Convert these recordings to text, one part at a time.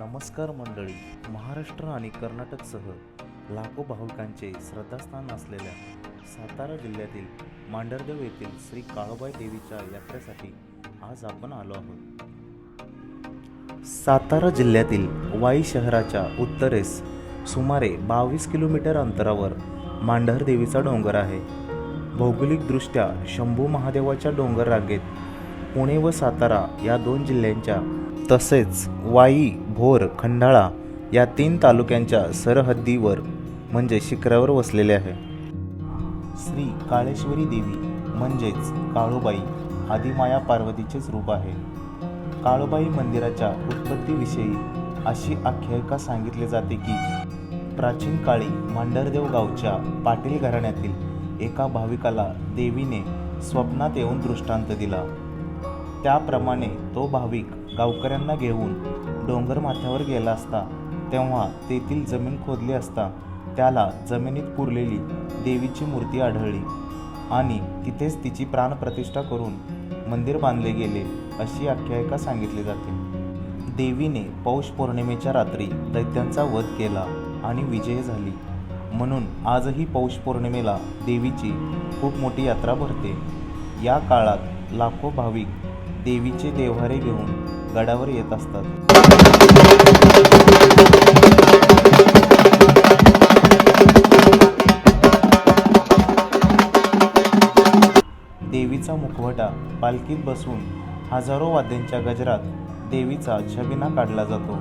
नमस्कार मंडळी. महाराष्ट्र आणि कर्नाटकसह लाखो भाविकांचे श्रद्धास्थान असलेल्या सातारा जिल्ह्यातील मांढरदेव येथील श्री काळोबाई देवीच्या यात्रेसाठी आज आपण आलो आहोत. सातारा जिल्ह्यातील वाई शहराच्या उत्तरेस सुमारे बावीस किलोमीटर अंतरावर मांढर देवीचा डोंगर आहे. भौगोलिकदृष्ट्या शंभू महादेवाच्या डोंगर रांगेत पुणे व सातारा या दोन जिल्ह्यांच्या तसेच वाई भोर खंडाळा या तीन तालुक्यांच्या सरहद्दीवर म्हणजे शिखरावर वसलेले आहे. श्री काळेश्वरी देवी म्हणजेच काळूबाई आदिमाया पार्वतीचेच रूप आहे. काळूबाई मंदिराच्या उत्पत्तीविषयी अशी आख्यायिका सांगितली जाते की प्राचीन काळी मांढरदेव गावच्या पाटील घराण्यातील एका भाविकाला देवीने स्वप्नात येऊन दृष्टांत दिला. त्याप्रमाणे तो भाविक गावकऱ्यांना घेऊन डोंगर माथ्यावर गेला असता तेव्हा तेथील जमीन खोदली असता त्याला जमिनीत पुरलेली देवीची मूर्ती आढळली आणि तिथेच तिची प्राणप्रतिष्ठा करून मंदिर बांधले गेले अशी आख्यायिका सांगितली जाते. देवीने पौष पौर्णिमेच्या रात्री दैत्यांचा वध केला आणि विजय झाली. म्हणून आजही पौष पौर्णिमेला देवीची खूप मोठी यात्रा भरते. या काळात लाखो भाविक देवीचे देव्हारे घेऊन गडावर येत असतात. देवीचा मुखवटा पालखीत बसून हजारो वाद्यांच्या गजरात देवीचा छबिना काढला जातो.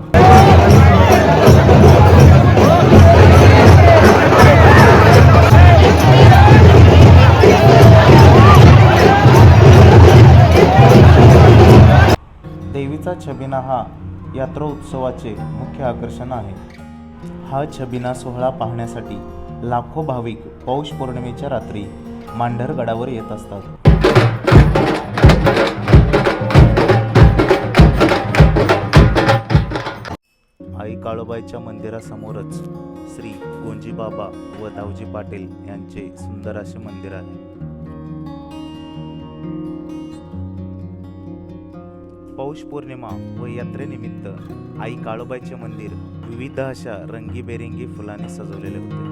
देवीचा छबिना हा यात्रा उत्सवाचे मुख्य आकर्षण आहे. हा छबिना सोहळा पाहण्यासाठी लाखो भाविक पौष पौर्णिमेच्या रात्री मांढरगडावर येत असतात. आई काळोबाईच्या मंदिरासमोरच श्री गोंजीबाबा व दावजी पाटील यांचे सुंदर असे मंदिर आहे. पौष पौर्णिमा व यात्रेनिमित्त आई काळोबाईचे मंदिर विविध अशा रंगीबेरंगी फुलांनी सजवलेले होते.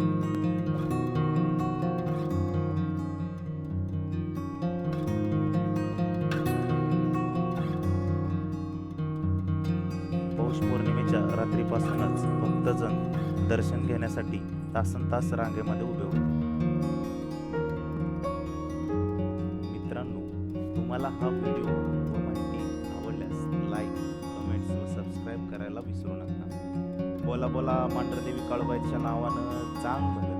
पौष पौर्णिमेच्या रात्रीपासूनच भक्तजन दर्शन घेण्यासाठी तासन तास रांगेमध्ये उभे होते. मित्रांनो तुम्हाला हा व्हिडिओ विसरू नका. बोला बोला मांढरदेवी काळबाईच्या नावानं चांग भलं